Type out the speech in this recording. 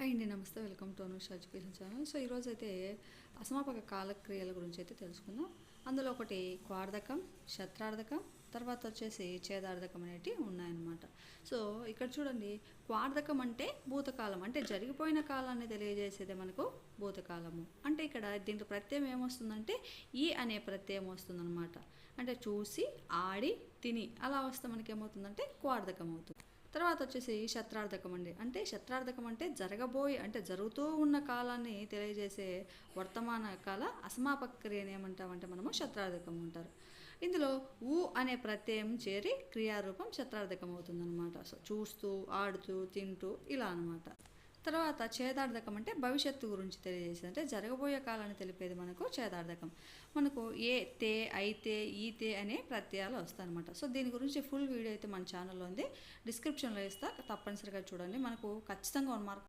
Hi అండి నమస్తే welcome to Anush education channel so ఈరోజు అయితే అసమాపక కాలక్రియల గురించి అయితే తెలుసుకుందాం. అందులో ఒకటి క్వార్ధకం శత్రార్థకం తర్వాత వచ్చేసి ఛేదార్థకం అనేటివి ఉన్నాయన్నమాట. సో ఇక్కడ చూడండి వార్ధకం అంటే భూతకాలం. అంటే జరిగిపోయిన కాలాన్ని తెలియజేసేదే మనకు భూతకాలము. అంటే ఇక్కడ దీంట్లో ప్రత్యయం ఏమొస్తుందంటే ఈ అనే ప్రత్యయం వస్తుందన్నమాట. అంటే చూసి ఆడి తిని అలా వస్తే మనకి ఏమవుతుందంటే క్వార్ధకం అవుతుంది తర్వాత వచ్చేసి శత్రార్థకం అండి అంటే శత్రార్థకం అంటే జరగబోయే అంటే జరుగుతూ ఉన్న కాలాన్ని తెలియజేసే వర్తమాన కాల అసమాపక్రియని ఏమంటామంటే మనము శత్రార్థకం అంటారు. ఇందులో ఊ అనే ప్రత్యయం చేరి క్రియారూపం శత్రార్థకం అవుతుందన్నమాట సో చూస్తూ ఆడుతూ తింటూ ఇలా అనమాట తర్వాత చేదార్థకం అంటే భవిష్యత్తు గురించి తెలియజేసేది. అంటే జరగబోయే కాలాన్ని తెలిపేది మనకు చేదార్థకం మనకు ఏ తే అయితే ఈతే అనే ప్రత్యయాలు వస్తాయన్నమాట. సో దీని గురించి ఫుల్ వీడియో అయితే మన ఛానల్లో ఉంది. డిస్క్రిప్షన్లో ఇస్తా. తప్పనిసరిగా చూడండి. మనకు ఖచ్చితంగా వన్ మార్క్